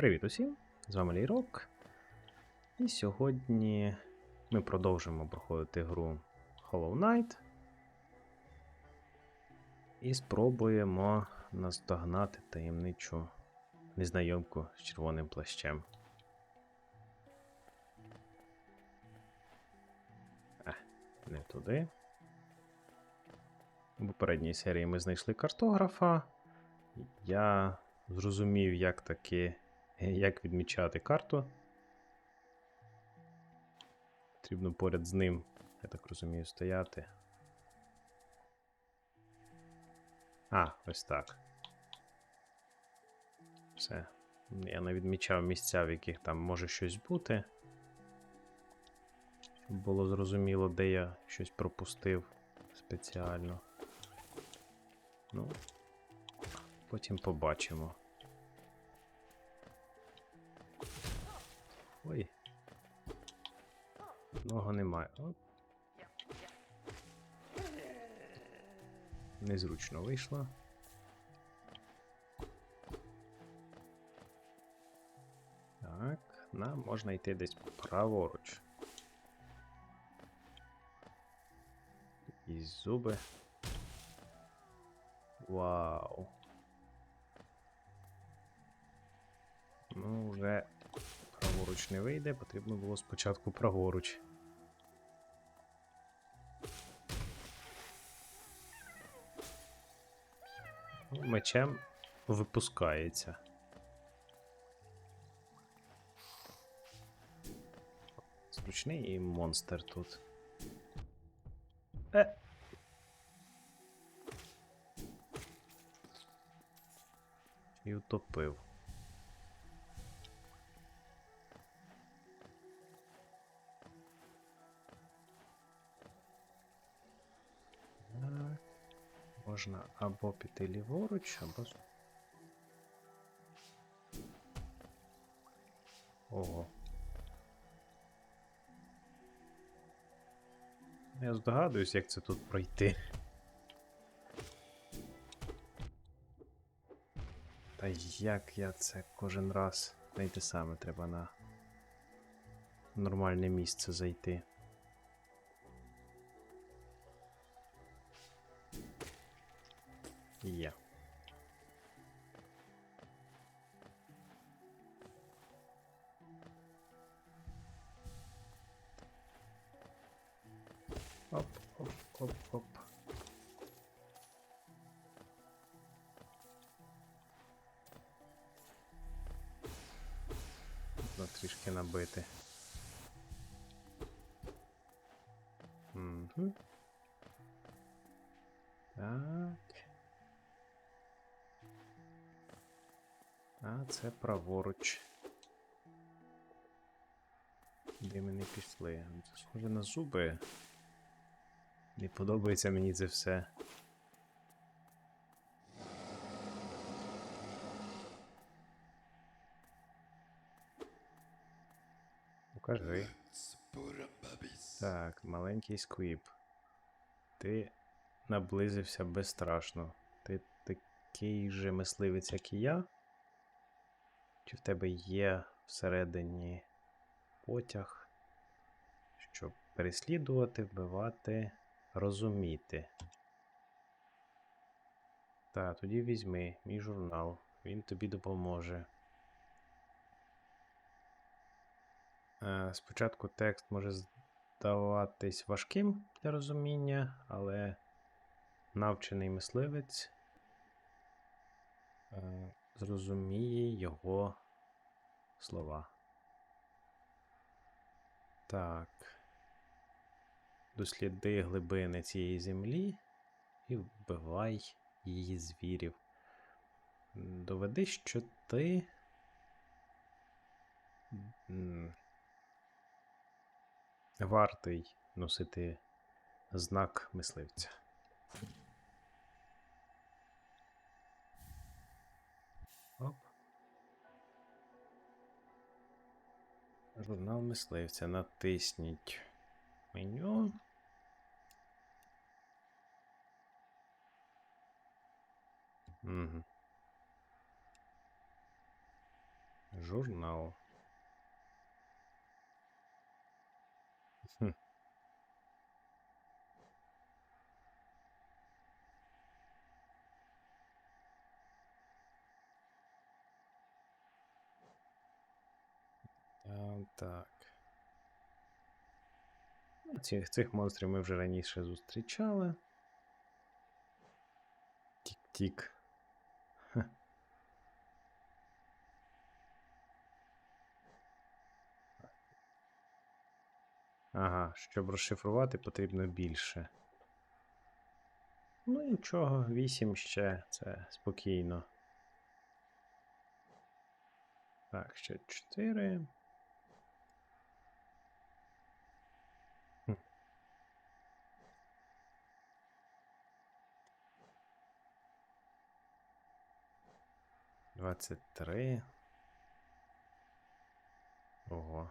Привіт усім! З вами Лійрок. І сьогодні ми продовжимо проходити гру Hollow Knight. І спробуємо наздогнати таємничу незнайомку з червоним плащем. Е, не туди. У попередній серії ми знайшли картографа. Я зрозумів, як таки, як відмічати карту. Потрібно поряд з ним, я так розумію, стояти. А, ось так. Все. Я не відмічав місця, в яких там може щось бути. Щоб було зрозуміло, де я щось пропустив спеціально. Ну, потім побачимо. Ой. Нога немає. Оп. Незручно вийшло. Так, нам можна йти десь праворуч. І зуби. Вау. Ну, вже праворуч не вийде, потрібно було спочатку праворуч. Ну, Мечем випускається. Зручний і монстр тут. Е! І утопив. Можна або піти ліворуч, або. Ого. Я здогадуюсь, як це тут пройти. Та як я це кожен раз знайти саме треба на нормальне місце зайти. Трішки набити. Угу. Так. А це праворуч. Де ми не пішли? Це схоже на зуби. Не подобається мені це все. Покажи. Так, маленький сквіп. Ти наблизився безстрашно. Ти такий же мисливець, як і я? Чи в тебе є всередині потяг, щоб переслідувати, вбивати, розуміти? Так, тоді візьми мій журнал, він тобі допоможе. Е, Спочатку текст може здаватись важким для розуміння, але навчений мисливець е, зрозуміє його слова. Так. Досліди глибини цієї землі і вбивай її звірів. Доведи, що ти. Вартий носити знак мисливця. Оп. Журнал мисливця. Натисніть меню. Угу. Журнал. Хм. Там так. Ну, Цих, цих монстрів ми вже раніше зустрічали. Тік-тік. Ага, щоб розшифрувати, потрібно більше. Ну нічого, 8 ще, це спокійно. Так, ще 4. 23. Ого.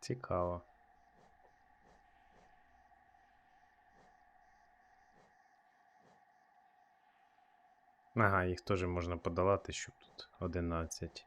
Цікаво. Ага, їх теж можна подолати, щоб тут 11.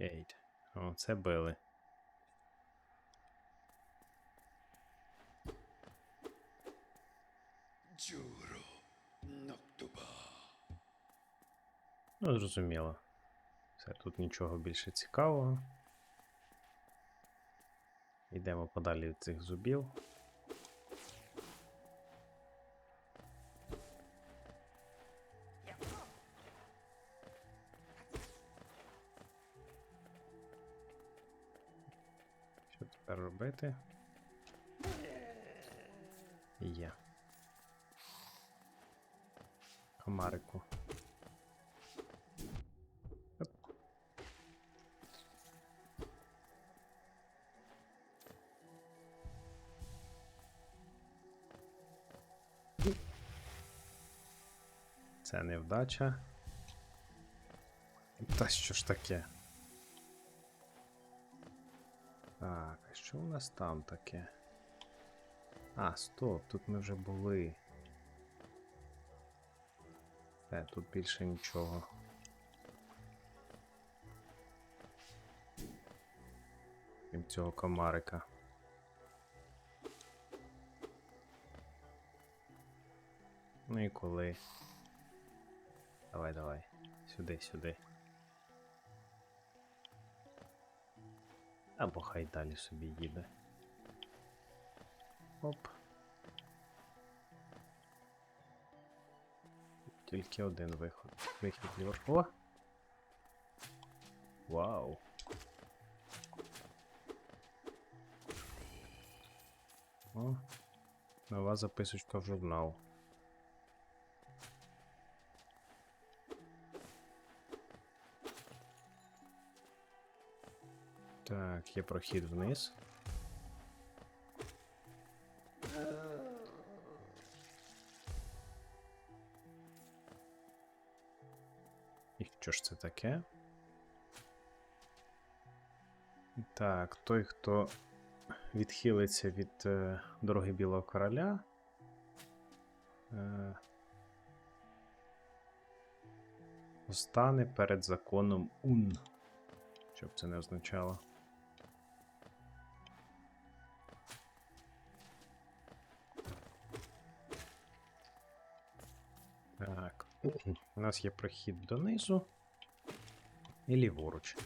Ейт. О, це били. Ну, зрозуміло. Все, тут нічого більше цікавого. Йдемо подалі від цих зубів. Що тепер робити? Це невдача. Та що ж таке? Так, а що у нас там таке? А, стоп, тут ми вже були. Все, тут більше нічого. Крім цього комарика. Ну і коли. Давай, давай. Сюди, сюди. Або хай далі собі їде. Оп. Тільки один виход. Вихід лівор. О! Вау! О! Нова записочка в журнал. Так, є прохід вниз. І що ж це таке? Так, той, хто відхилиться від е, дороги Білого Короля. Е, стане перед законом Ун. Що б це не означало. Так. У нас є прохід донизу і ліворуч.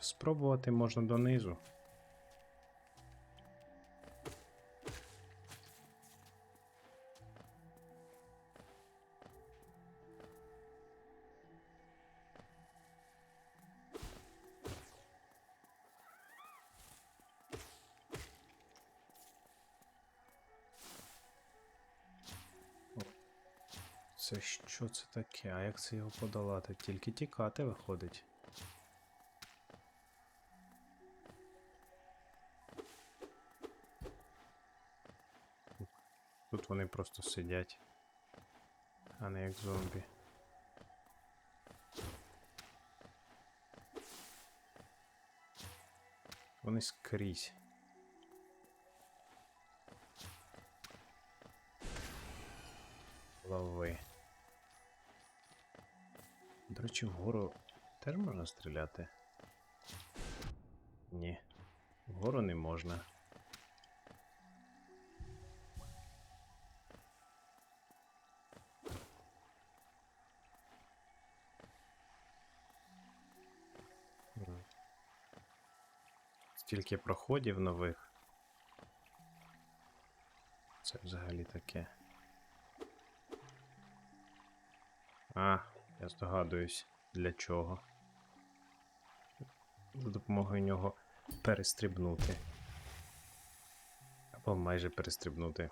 Спробувати можна донизу. Окей, а як це його подолати? Тільки тікати виходить. Тут вони просто сидять, а не як зомбі. Вони скрізь. Лови. До речі, вгору теж можна стріляти? Ні. Вгору не можна. Стільки проходів нових. Це взагалі таке. А, я здогадуюсь, для чого. За допомогою нього перестрибнути. Або майже перестрибнути.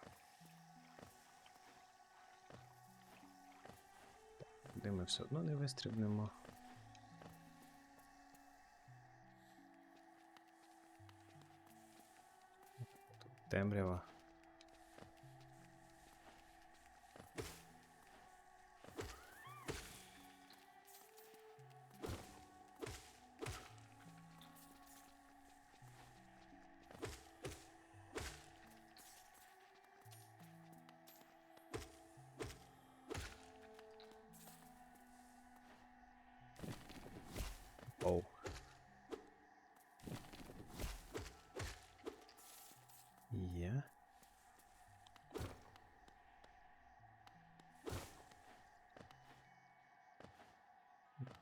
Де ми все одно не вистрибнемо. Темрява.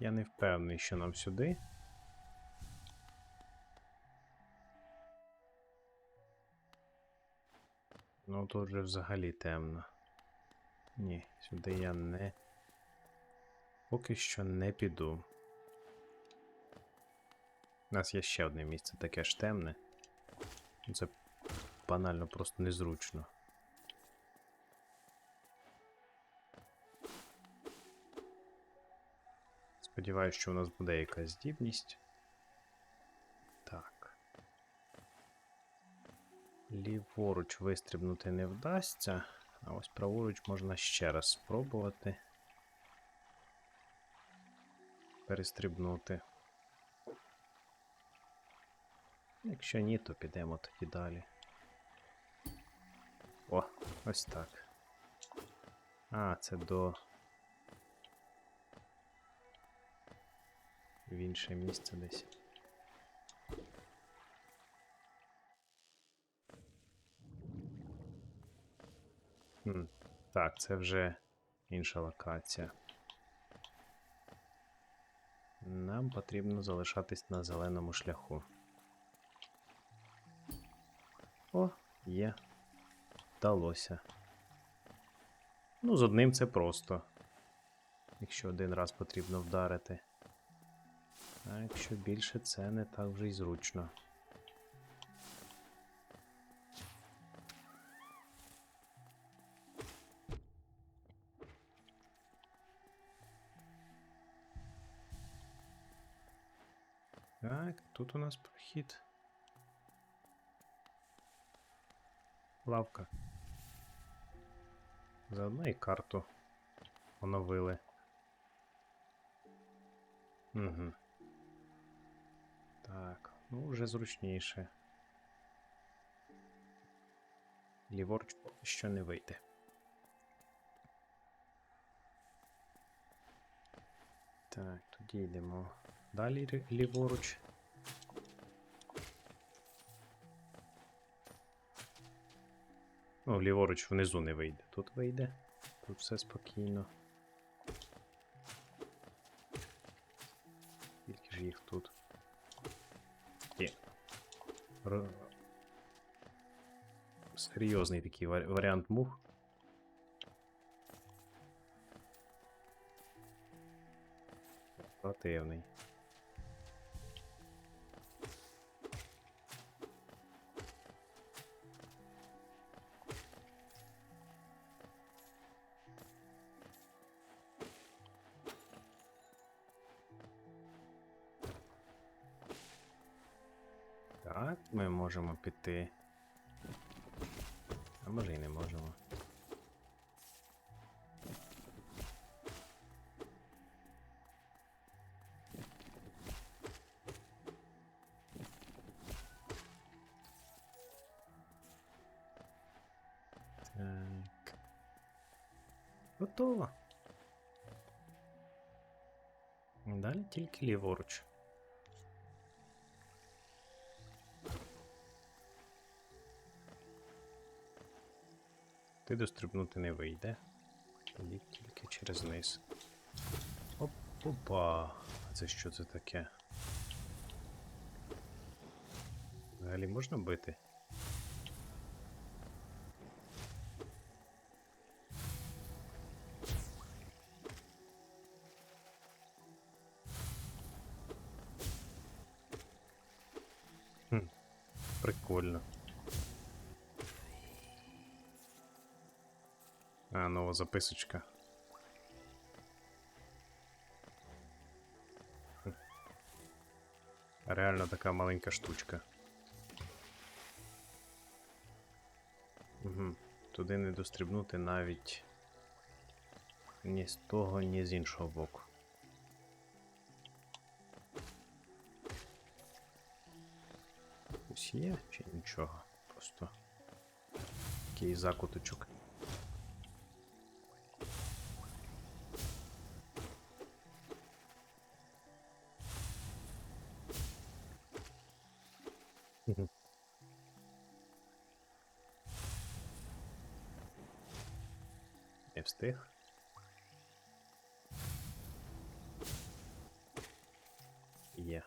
Я не впевнений, що нам сюди. Ну тут вже взагалі темно. Ні, сюди я не. Поки що не піду. У нас є ще одне місце таке ж темне. Це банально просто незручно. Сподіваюсь, що у нас буде якась здібність. Так. Ліворуч вистрибнути не вдасться, а ось праворуч можна ще раз спробувати. Перестрибнути. Якщо ні, то підемо тоді далі. О, ось так. А, це до. В інше місце десь. Хм, так, це вже інша локація. Нам потрібно залишатись на зеленому шляху. О, є. Вдалося. Ну, з одним це просто. Якщо один раз потрібно вдарити. А якщо більше, це не так вже й зручно. Так, тут у нас прохід. Лавка. Заодно і карту оновили. Угу. Так, ну вже зручніше. Ліворуч що не вийде. Так, тоді йдемо далі ліворуч. Ну, ліворуч внизу не вийде. Тут вийде. Тут все спокійно. Скільки ж їх тут? серьезный такие вари вариант мух. Противный. ми можемо піти. А може і не можемо. Так. Готово. Далі тільки ліворуч. Ти дострибнути не вийде. Тоді тільки через низ. Оп, опа. А це що це таке? Взагалі можна бити? А, нова записочка. Реально така маленька штучка. Угу. Туди не дострибнути навіть ні з того, ні з іншого боку. Ось є чи нічого? Просто такий закуточок. Не встиг. Є.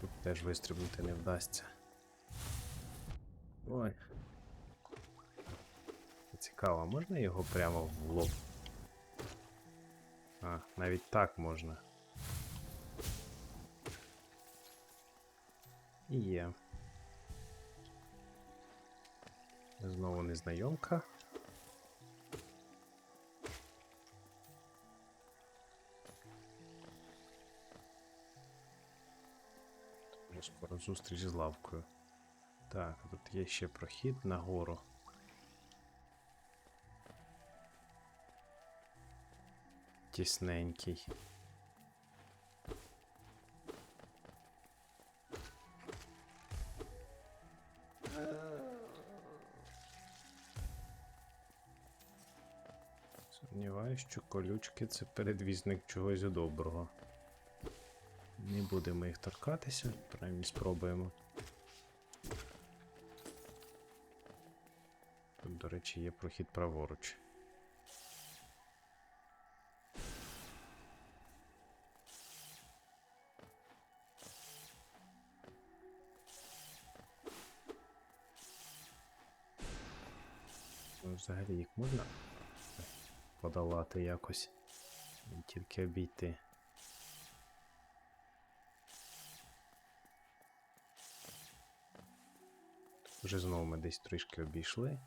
Тут теж вистрибнути не вдасться. Ой. Цікаво, можна його прямо в лоб? А, навіть так можна. І Є. Знову незнайомка. Скоро зустріч з лавкою. Так, тут є ще прохід нагору. Тісненький. Сумніваюсь, що колючки це передвісник чогось доброго. Не будемо їх торкатися, принаймні спробуємо. Тут, до речі, є прохід праворуч. Ну, Взагалі їх можна подолати якось. Не тільки обійти. Вже знову ми десь трішки обійшли.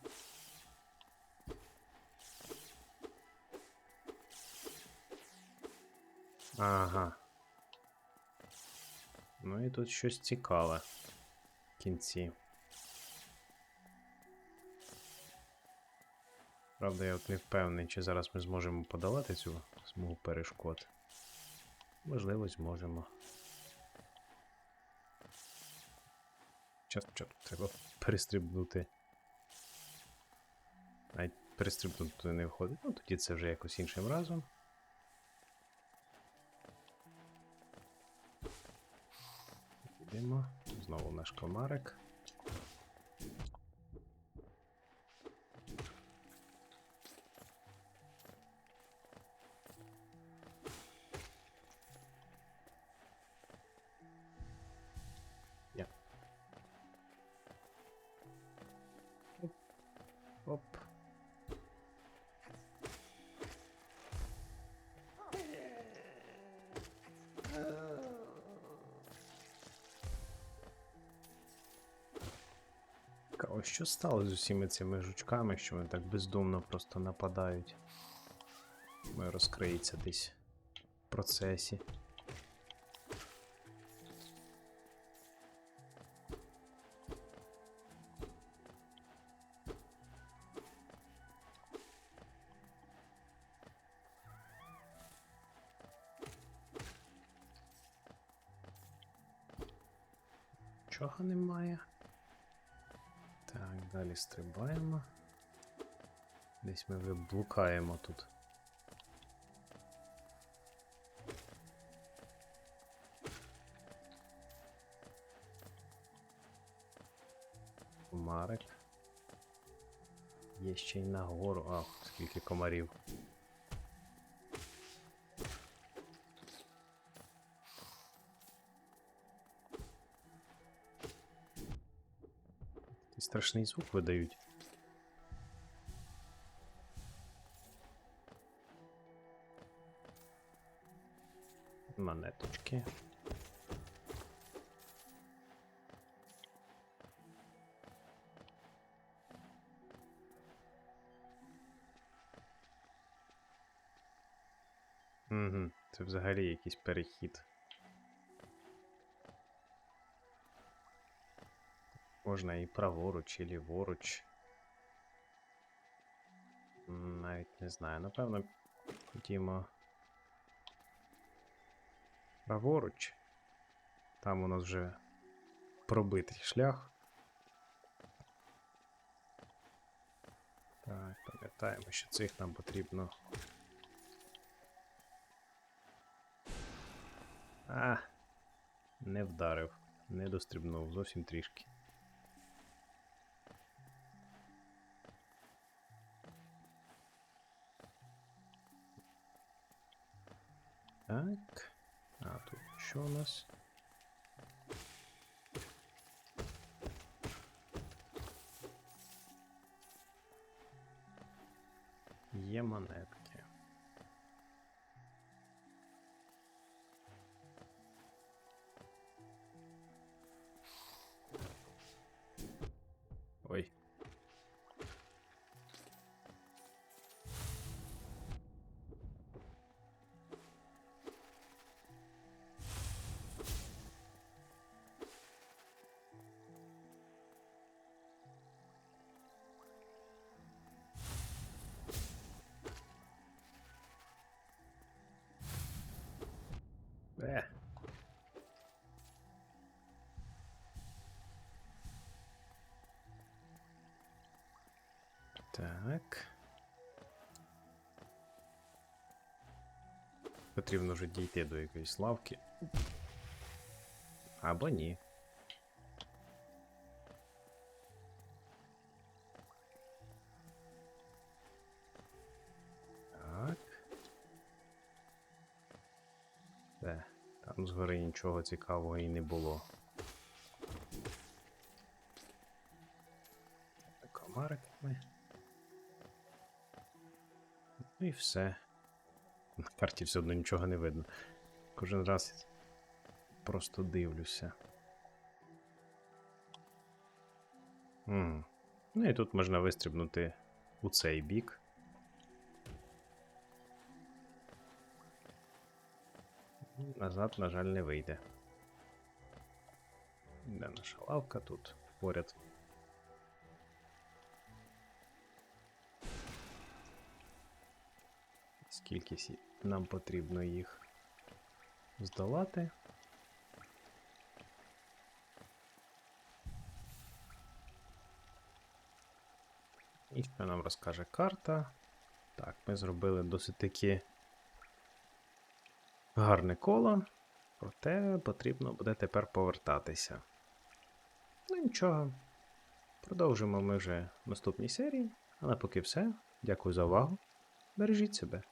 Ага. Ну і тут щось цікаве в кінці. Правда, я от не впевнений, чи зараз ми зможемо подолати цю смугу перешкод. Можливо, зможемо. Час час треба перестрибнути. Навіть перестрибнути не виходить. Ну тоді це вже якось іншим разом. Йдемо. Знову наш комарик. Стало з усіма цими жучками, що вони так бездумно просто нападають? Ми розкриється десь в процесі. Далі стрибаємо. Десь ми виблукаємо тут. Комарик. Є ще й нагору. А, скільки комарів. Страшний звук видають. Монеточки. Угу, це взагалі якийсь перехід. Можна і праворуч, і ліворуч. Навіть не знаю. Напевно, ходімо. Праворуч. Там у нас вже пробитий шлях. Так, пам'ятаємо, що цих нам потрібно. А, не вдарив, не дострибнув, зовсім трішки. Так. А, тут що у нас? Є монетки. Так. Потрібно вже дійти до якоїсь лавки. Або ні. Так. Де? Там згори нічого цікавого і не було. Комариками. Ну і все. На карті все одно нічого не видно. Кожен раз просто дивлюся. М. Ну і тут можна вистрибнути у цей бік. Назад, на жаль, не вийде. Де наша лавка тут поряд. Скільки сі- нам потрібно їх здолати. І що нам розкаже карта? Так, ми зробили досить таки гарне коло, проте потрібно буде тепер повертатися. Ну нічого. Продовжимо ми вже в наступній серії. Але поки все. Дякую за увагу. Бережіть себе.